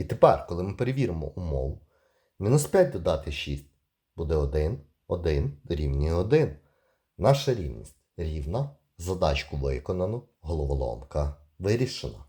І тепер, коли ми перевіримо умову, мінус 5 додати 6 буде 1, 1 дорівнює 1. Наша рівність рівна, задачку виконано, головоломка вирішена.